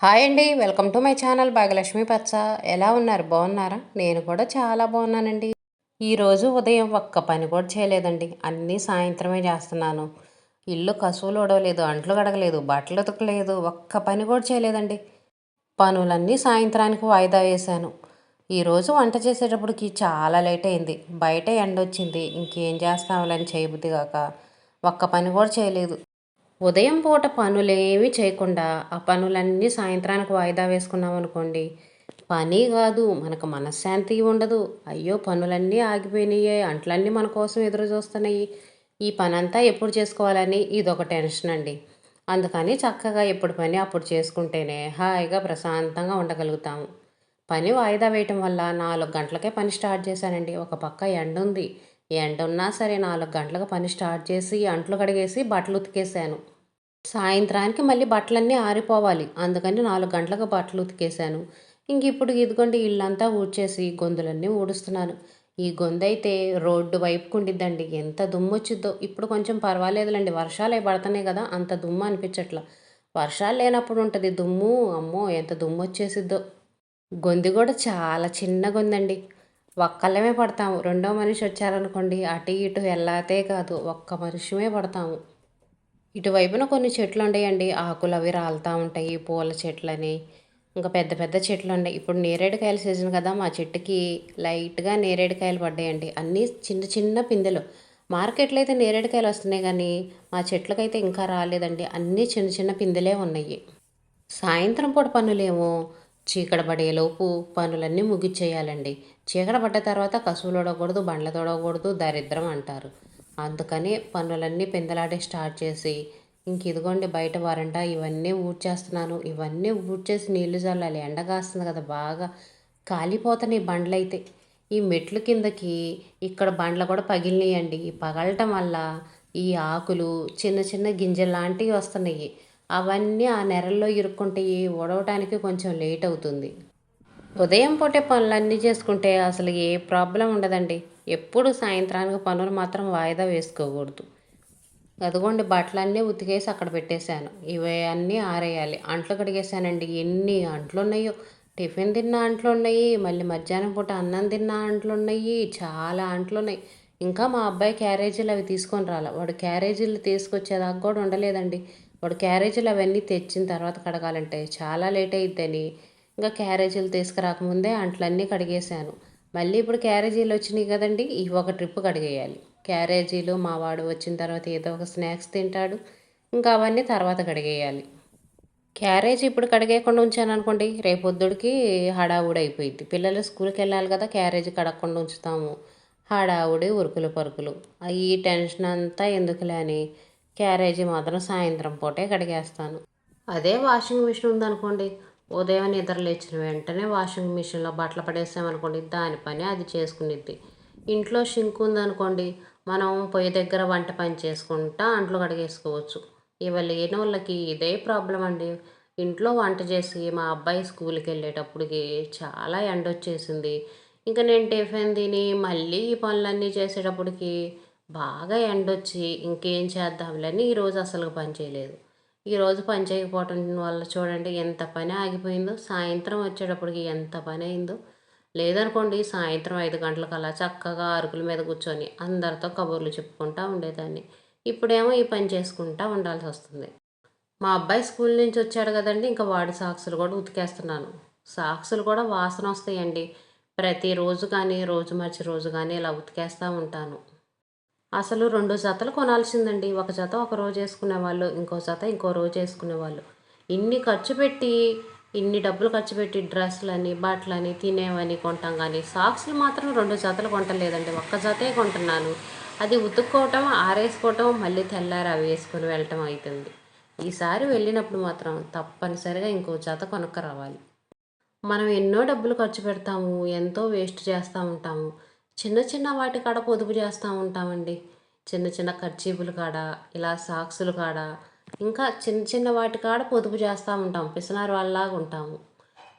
Hi అండి welcome to my channel Bhagyalakshmi పచ్చ. ఎలా ఉన్నారు? బాగున్నారా? నేను కూడా చాలా బాగున్నానండి. ఈరోజు ఉదయం ఒక్క పని కూడా చేయలేదండి. అన్నీ సాయంత్రమే చేస్తున్నాను. ఇల్లు కసువులు ఉడవలేదు అంట్లు గడగలేదు బట్టలు ఉతకలేదు ఒక్క పని కూడా చేయలేదండి. పనులన్నీ సాయంత్రానికి వాయిదా వేశాను. ఈరోజు వంట చేసేటప్పటికి చాలా లేట్ అయింది. బయట ఎండ వచ్చింది ఇంకేం చేస్తామని చేయబుద్ది కాక ఒక్క పని కూడా చేయలేదు. ఉదయం పూట పనులేవి చేయకుండా ఆ పనులన్నీ సాయంత్రానికి వాయిదా వేసుకున్నాం అనుకోండి. పని కాదు మనకు మనశ్శాంతి ఉండదు. అయ్యో పనులన్నీ ఆగిపోయినాయి అంట్లన్నీ మన కోసం ఎదురు చూస్తున్నాయి. ఈ పని అంతా ఎప్పుడు చేసుకోవాలని ఇదొక టెన్షన్ అండి. అందుకని చక్కగా ఎప్పుడు పని అప్పుడు చేసుకుంటేనే హాయిగా ప్రశాంతంగా ఉండగలుగుతాము. పని వాయిదా వేయటం వల్ల నాలుగు గంటలకే పని స్టార్ట్ చేశానండి. ఒక పక్క ఎండ ఉంది. ఎండ ఉన్నా సరే నాలుగు గంటలకు పని స్టార్ట్ చేసి అంట్లు కడిగేసి బట్టలు ఉతికేసాను. సాయంత్రానికి మళ్ళీ బట్టలన్నీ ఆరిపోవాలి. అందుకని నాలుగు గంటలకు బట్టలు ఉతికేసాను ఇంక ఇప్పుడు ఇదిగోండి ఇల్లంతా ఊడ్చేసి గొంతులన్నీ ఊడుస్తున్నాను. ఈ గొందైతే రోడ్డు వైపుకు ఉండిద్దండి. ఎంత దుమ్ము వచ్చిద్దో ఇప్పుడు కొంచెం పర్వాలేదులేండి. వర్షాలు అవి పడుతున్నాయి కదా అంత దుమ్ము అనిపించట్లా. వర్షాలు లేనప్పుడు ఉంటుంది దుమ్ము. అమ్మో ఎంత దుమ్ము వచ్చేసిద్దో గొంది కూడా చాలా చిన్న గొందండి ఒక్కళ్ళమే పడతాము. రెండో మనిషి వచ్చారనుకోండి అటు ఇటు వెళ్ళాతే కాదు ఒక్క మనిషిమే పడతాము. ఇటువైపున కొన్ని చెట్లు ఉండేయండి ఆకులు అవి రాలుతూ ఉంటాయి. పూల చెట్లని ఇంకా పెద్ద పెద్ద చెట్లు ఉన్నాయి ఇప్పుడు నేరేడుకాయల సీజన్ కదా మా చెట్టుకి లైట్గా నేరేడుకాయలు పడ్డాయండి. అన్నీ చిన్న చిన్న పిందెలు. మార్కెట్లో అయితే నేరేడుకాయలు వస్తున్నాయి కానీ మా చెట్లకైతే ఇంకా రాలేదండి. అన్నీ చిన్న చిన్న పిందెలే ఉన్నాయి. సాయంత్రం పూట పనులేమో చీకట పడేలోపు పనులన్నీ ముగిచ్చేయాలండి. చీకట పడ్డ తర్వాత కసువులు తొడకూడదు బండ్ల తొడకూడదు దరిద్రం అంటారు. అందుకని పనులన్నీ పిందలాడే స్టార్ట్ చేసి ఇంక ఇదిగోండి బయట వరండా ఇవన్నీ ఊడ్చేస్తున్నాను ఇవన్నీ ఊడ్చేసి నీళ్ళు చల్లాలి ఎండ కాస్తుంది కదా బాగా. కాలిపోతున్నాయి బండ్లు అయితే ఈ మెట్లు కిందకి ఇక్కడ బండ్లు కూడా పగిలినాయండి. ఈ పగలటం వల్ల ఈ ఆకులు చిన్న చిన్న గింజలు లాంటివి వస్తున్నాయి. అవన్నీ ఆ నెరల్లో ఇరుక్కుంటాయి ఉడవటానికి కొంచెం లేట్ అవుతుంది. ఉదయం పూటే పనులన్నీ చేసుకుంటే అసలు ఏ ప్రాబ్లం ఉండదండి. ఎప్పుడు సాయంత్రానికి పనులు మాత్రం వాయిదా వేసుకోకూడదు. అదిగోండి బట్టలన్నీ ఉతికేసి అక్కడ పెట్టేశాను. ఇవి అన్నీ ఆరేయాలి. అంట్లు కడిగేశానండి. ఎన్ని అంట్లు ఉన్నాయో టిఫిన్ తిన్న అంట్లు ఉన్నాయి మళ్ళీ మధ్యాహ్నం పూట అన్నం తిన్న అంట్లు ఉన్నాయి చాలా అంట్లు ఉన్నాయి ఇంకా మా అబ్బాయి క్యారేజీలు అవి తీసుకొని రాలి. వాడు క్యారేజీలు తీసుకొచ్చేదాకా కూడా ఉండలేదండి. వాడు క్యారేజీలు అవన్నీ తెచ్చిన తర్వాత కడగాలంటే చాలా లేట్ అయిద్దని. ఇంకా క్యారేజీలు తీసుకురాకముందే అంట్లన్నీ కడిగేశాను. మళ్ళీ ఇప్పుడు క్యారేజీలు వచ్చినాయి కదండి ఈ ఒక ట్రిప్ కడిగేయాలి. క్యారేజీలు మా వాడు వచ్చిన తర్వాత ఏదో ఒక స్నాక్స్ తింటాడు ఇంకా అవన్నీ తర్వాత కడిగేయాలి. క్యారేజ్ ఇప్పుడు కడిగేయకుండా ఉంచాను అనుకోండి రేపొద్దుడికి హడావుడి అయిపోయింది. పిల్లలు స్కూల్కి వెళ్ళాలి కదా క్యారేజ్ కడగకుండా ఉంచుతాము. హడావుడి ఉరుకులు పరుకులు. ఈ టెన్షన్ అంతా ఎందుకులే అని క్యారేజీ మాత్రం సాయంత్రం పూటే కడిగేస్తాను. అదే వాషింగ్ మిషన్ ఉందనుకోండి ఉదయం నిద్ర లేచిన వెంటనే వాషింగ్ మిషన్లో బట్టలు పడేసామనుకోండి దాని పని అది చేసుకునిద్ది. ఇంట్లో షింక్ ఉందనుకోండి మనం పొయ్యి దగ్గర వంట పని చేసుకుంటా అంట్లు కడిగేసుకోవచ్చు. ఇవాళ లేని వాళ్ళకి ఇదే ప్రాబ్లం అండి. ఇంట్లో వంట చేసి మా అబ్బాయి స్కూల్కి వెళ్ళేటప్పటికి చాలా ఎండ వచ్చేసింది. ఇంకా నేను టిఫిన్ తిని మళ్ళీ ఈ పనులన్నీ చేసేటప్పటికి బాగా ఎండొచ్చి ఇంకేం చేద్దాంలని ఈరోజు అసలు పని చేయలేదు. ఈరోజు పని చేయకపోవటం వల్ల చూడండి ఎంత పని ఆగిపోయిందో సాయంత్రం వచ్చేటప్పటికి ఎంత పని అయిందో. లేదనుకోండి సాయంత్రం ఐదు గంటలకల్లా చక్కగా అరుకుల మీద కూర్చొని అందరితో కబుర్లు చెప్పుకుంటూ ఉండేదాన్ని. ఇప్పుడేమో ఈ పని చేసుకుంటా ఉండాల్సి వస్తుంది. మా అబ్బాయి స్కూల్ నుంచి వచ్చాడు కదండి ఇంకా వాడి సాక్సులు కూడా ఉతికేస్తున్నాను. సాక్సులు కూడా వాసన వస్తాయండి. ప్రతిరోజు కానీ రోజు మర్చి రోజు కానీ ఇలా ఉతికేస్తూ ఉంటాను. అసలు రెండు జతలు కొనాల్సిందండి. ఒక జత ఒక రోజు వేసుకునే వాళ్ళు ఇంకో జత ఇంకో రోజు వేసుకునే వాళ్ళు ఇన్ని ఖర్చు పెట్టి ఇన్ని డబ్బులు ఖర్చు పెట్టి డ్రెస్సులని బట్టలని తినేవని కొంటాం కానీ సాక్స్లు మాత్రం రెండు జతలు కొంటలేదండి. ఒక్క జతే కొంటున్నాను. అది ఉతుక్కోవటం ఆరేసుకోవటం మళ్ళీ తెల్లారి అవి వేసుకొని వెళ్ళటం అవుతుంది ఈసారి వెళ్ళినప్పుడు మాత్రం తప్పనిసరిగా ఇంకో జత కొనుక్క రావాలి మనం ఎన్నో డబ్బులు ఖర్చు పెడతాము ఎంతో వేస్ట్ చేస్తూ ఉంటాము. చిన్న చిన్న వాటి కాడ పొదుపు చేస్తూ ఉంటామండి. చిన్న చిన్న ఖర్చీపులు కాడ ఇలా సాక్సులు కాడ ఇంకా చిన్న చిన్న వాటి కాడ పొదుపు చేస్తూ ఉంటాం పిసినారు వాళ్ళలాగా ఉంటాము.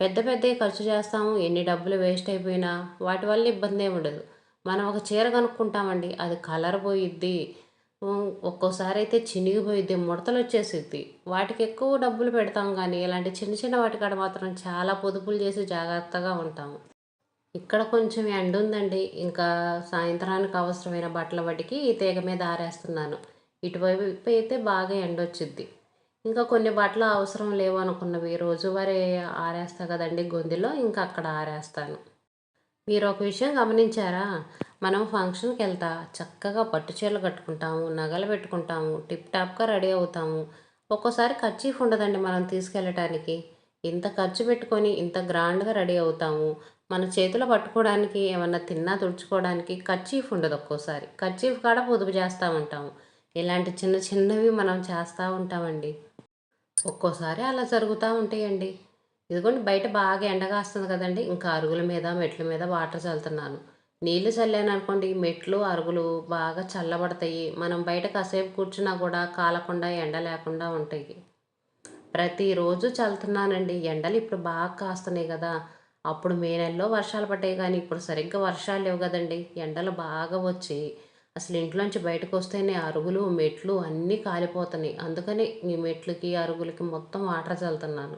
పెద్ద పెద్దవి ఖర్చు చేస్తాము. ఎన్ని డబ్బులు వేస్ట్ అయిపోయినా వాటి వల్ల ఇబ్బంది ఏమి ఉండదు. మనం ఒక చీర కనుక్కుంటామండి. అది కలర్ పోయిద్ది. ఒక్కోసారి అయితే చినిగిపోయిద్ది ముడతలు వచ్చేసిద్ది. వాటికి ఎక్కువ డబ్బులు పెడతాం కానీ ఇలాంటి చిన్న చిన్న వాటికాడ మాత్రం చాలా పొదుపులు చేసి జాగ్రత్తగా ఉంటాము. ఇక్కడ కొంచెం ఎండ ఉందండి. ఇంకా సాయంత్రానికి అవసరమైన బట్టల వాటికి ఈ తీగ మీద ఆరేస్తున్నాను. ఇటువైపు అయితే బాగా ఎండ వచ్చింది ఇంకా కొన్ని బట్టలు అవసరం లేవు అనుకున్నవి రోజువారీ ఆరేస్తా కదండి గొంతులో ఇంకా అక్కడ ఆరేస్తాను. మీరు ఒక విషయం గమనించారా? మనం ఫంక్షన్కి వెళ్తా చక్కగా పట్టు చీరలు కట్టుకుంటాము నగలు పెట్టుకుంటాము టిప్ టాప్గా రెడీ అవుతాము. ఒక్కోసారి ఖర్చీఫ్ ఉండదండి మనం తీసుకెళ్ళటానికి. ఇంత ఖర్చు పెట్టుకొని ఇంత గ్రాండ్గా రెడీ అవుతాము. మన చేతిలో పట్టుకోవడానికి ఏమన్నా తిన్నా తుడుచుకోవడానికి కర్చీఫ్ ఉండదు ఒక్కోసారి. ఖర్చీఫ్ కాడ పొదుపు చేస్తూ ఉంటాము. ఇలాంటి చిన్న చిన్నవి మనం చేస్తూ ఉంటామండి. ఒక్కోసారి అలా జరుగుతూ ఉంటాయండి. ఇదిగోండి బయట బాగా ఎండగాస్తుంది కదండి. ఇంకా అరుగుల మీద మెట్ల మీద వాటర్ చల్లుతున్నాను. నీళ్ళు చల్లాను అనుకోండి మెట్లు అరుగులు బాగా చల్లబడతాయి. మనం బయట కాసేపు కూర్చున్నా కూడా కాలకుండా ఎండ లేకుండా ఉంటాయి. ప్రతిరోజు చల్లుతున్నానండి. ఎండలు ఇప్పుడు బాగా కాస్తున్నాయి కదా. అప్పుడు మే నెలలో వర్షాలు పడ్డాయి కానీ ఇప్పుడు సరిగ్గా వర్షాలు లేవు కదండి. ఎండలు బాగా వచ్చి అసలు ఇంట్లోంచి బయటకు వస్తేనే అరుగులు మెట్లు అన్నీ కాలిపోతున్నాయి. అందుకని ఈ మెట్లకి అరుగులకి మొత్తం వాటర్ చల్లుతున్నాను.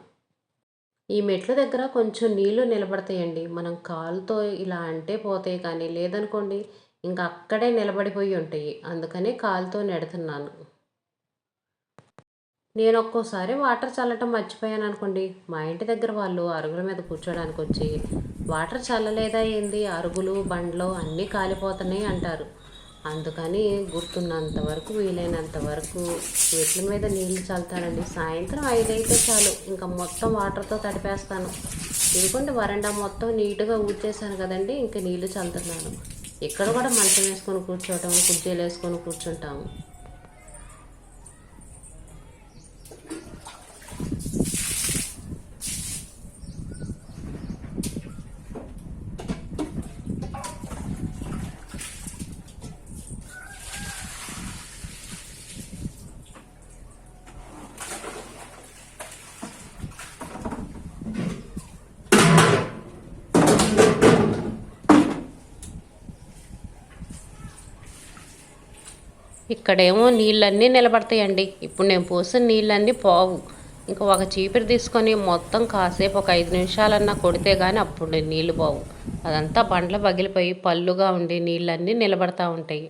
ఈ మెట్ల దగ్గర కొంచెం నీళ్ళు నిలబడతాయండి. మనం కాలుతో ఇలా అంటే పోతాయి కానీ లేదనుకోండి ఇంకా అక్కడే నిలబడిపోయి ఉంటాయి. అందుకనే కాలుతో నెడుతున్నాను. నేను ఒక్కోసారి వాటర్ చల్లటం మర్చిపోయాను అనుకోండి. మా ఇంటి దగ్గర వాళ్ళు అరుగుల మీద కూర్చోడానికి వచ్చి వాటర్ చల్లలేదా ఏంది? అరుగులు బండ్లు అన్నీ కాలిపోతున్నాయి అంటారు. అందుకని గుర్తున్నంత వరకు వీలైనంత వరకు చెట్ల మీద నీళ్ళు చల్లుతానండి. సాయంత్రం ఐదైతే చాలు. ఇంకా మొత్తం వాటర్తో తడిపేస్తాను. ఇదిగోండి వరండా మొత్తం నీట్గా ఊడ్చేసాను కదండి ఇంకా నీళ్ళు చల్లుతున్నాను. ఇక్కడ కూడా మంచం వేసుకొని కూర్చోవటం కుర్చీలు వేసుకొని కూర్చుంటాము. ఇక్కడేమో నీళ్ళన్నీ నిలబడతాయండి. ఇప్పుడు నేను పోసిన నీళ్ళన్నీ పోవు. ఇంకా ఒక చీపిరి తీసుకొని మొత్తం కాసేపు ఒక ఐదు నిమిషాలన్నా కొడితే కానీ అప్పుడు నీళ్ళు పోవు. అదంతా బండ్లు పగిలిపోయి పళ్ళుగా ఉండి నీళ్ళన్నీ నిలబడతా ఉంటాయి.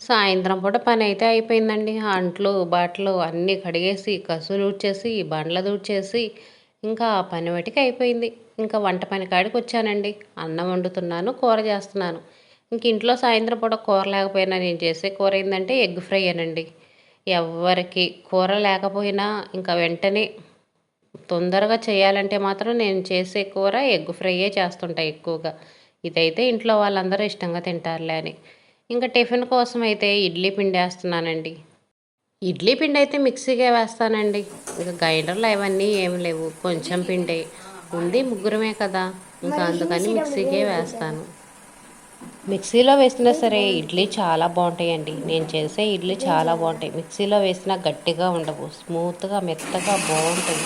సాయంత్రం పూట పని అయితే అయిపోయిందండి. అంట్లు బాటలు అన్నీ కడిగేసి కసులు ఊడ్చేసి బండ్ల దూడ్చేసి ఇంకా పని వాటికి అయిపోయింది. ఇంకా వంట పని కాడికి వచ్చానండి. అన్నం వండుతున్నాను కూర చేస్తున్నాను. ఇంక ఇంట్లో సాయంత్రం పూట కూర లేకపోయినా నేను చేసే కూర ఏంటంటే ఎగ్ ఫ్రై అనండి. ఎవరికి కూర లేకపోయినా ఇంకా వెంటనే తొందరగా చేయాలంటే మాత్రం నేను చేసే కూర ఎగ్ ఫ్రైయే చేస్తుంటా ఎక్కువగా. ఇదైతే ఇంట్లో వాళ్ళందరూ ఇష్టంగా తింటారులే అని. ఇంకా టిఫిన్ కోసం అయితే ఇడ్లీ పిండి వేస్తున్నానండి. ఇడ్లీ పిండి అయితే మిక్సీగా వేస్తానండి. ఇంకా గ్రైండర్లో అవన్నీ ఏమి లేవు. కొంచెం పిండి. ఉంది ముగ్గురమే కదా. ఇంకా అందుకని మిక్సీకే వేస్తాను. మిక్సీలో వేసినా సరే ఇడ్లీ చాలా బాగుంటాయండి. నేను చేసే ఇడ్లీ చాలా బాగుంటాయి. మిక్సీలో వేసినా గట్టిగా ఉండవు. స్మూత్గా మెత్తగా బాగుంటాయి.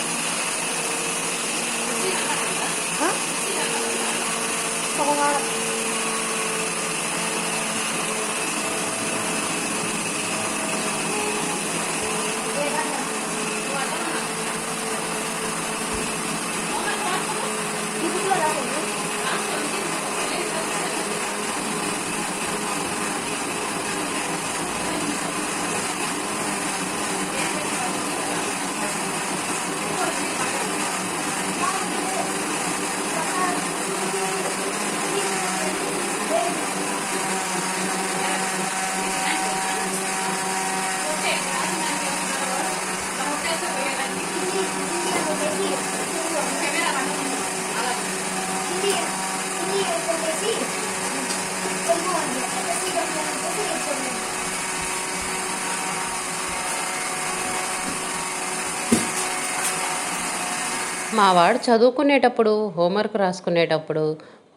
మా వాడు చదువుకునేటప్పుడు హోంవర్క్ రాసుకునేటప్పుడు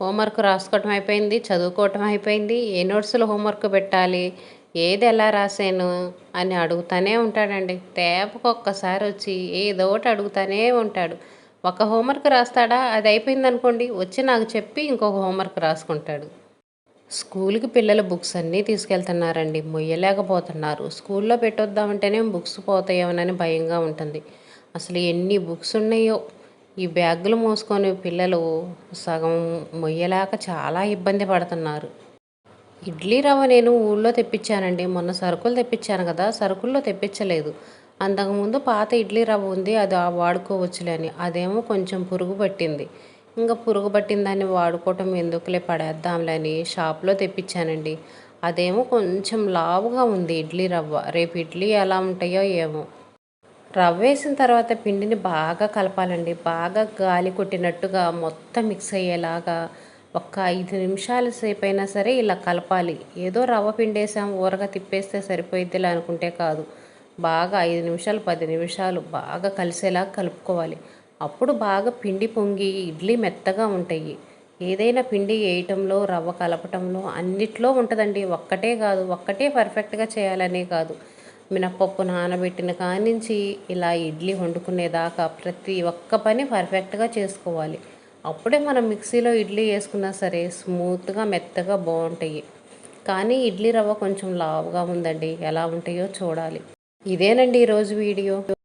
హోంవర్క్ రాసుకోవటం అయిపోయింది చదువుకోవటం అయిపోయింది ఏ నోట్స్లో హోంవర్క్ పెట్టాలి ఏది ఎలా రాసాను అని అడుగుతూనే ఉంటాడండి. తేపకు ఒక్కసారి వచ్చి ఏదో ఒకటి అడుగుతూనే ఉంటాడు. ఒక హోంవర్క్ రాస్తాడా? అది అయిపోయింది అనుకోండి వచ్చి నాకు చెప్పి ఇంకొక హోంవర్క్ రాసుకుంటాడు. స్కూల్కి పిల్లల బుక్స్ అన్నీ తీసుకెళ్తున్నారండి మొయ్యలేకపోతున్నారు. స్కూల్లో పెట్టొద్దామంటేనే బుక్స్ పోతాయేమోనని భయంగా ఉంటుంది. అసలు ఎన్ని బుక్స్ ఉన్నాయో. ఈ బ్యాగులు మోసుకొని పిల్లలు సగం మొయ్యలేక చాలా ఇబ్బంది పడుతున్నారు. ఇడ్లీ రవ్వ నేను ఊళ్ళో తెప్పించానండి. మొన్న సరుకులు తెప్పించాను కదా సరుకుల్లో తెప్పించలేదు. అంతకుముందు పాత ఇడ్లీ రవ్వ ఉంది అది వాడుకోవచ్చులే అని. అదేమో కొంచెం పురుగు పట్టింది. ఇంకా పురుగు పట్టిన దాన్ని వాడుకోవటం ఎందుకులే పడేద్దాంలే అని షాప్లో తెప్పించానండి. అదేమో కొంచెం లావుగా ఉంది ఇడ్లీ రవ్వ. రేపు ఇడ్లీ ఎలా ఉంటాయో ఏమో. రవ్వ వేసిన తర్వాత పిండిని బాగా కలపాలండి. బాగా గాలి కొట్టినట్టుగా మొత్తం మిక్స్ అయ్యేలాగా ఒక్క ఐదు నిమిషాల సేపు అయినా సరే ఇలా కలపాలి. ఏదో రవ్వ పిండేసాం ఊరగా తిప్పేస్తే సరిపోయిద్దిలా అనుకుంటే కాదు. బాగా ఐదు నిమిషాలు పది నిమిషాలు బాగా కలిసేలా కలుపుకోవాలి. అప్పుడు బాగా పిండి పొంగి ఇడ్లీ మెత్తగా ఉంటాయి. ఏదైనా పిండి వేయటంలో రవ్వ కలపటంలో అన్నిట్లో ఉంటుందండి. ఒక్కటే కాదు ఒక్కటే పర్ఫెక్ట్గా చేయాలనే కాదు. మినప్పప్పు నానబెట్టిన కానించి ఇలా ఇడ్లీ వండుకునేదాకా ప్రతి ఒక్క పని పర్ఫెక్ట్గా చేసుకోవాలి. అప్పుడే మనం మిక్సీలో ఇడ్లీ వేసుకున్నా సరే స్మూత్గా మెత్తగా బాగుంటాయి కానీ ఇడ్లీ రవ్వ కొంచెం లావుగా ఉందండి. ఎలా ఉంటాయో చూడాలి. ఇదేనండి ఈరోజు వీడియో.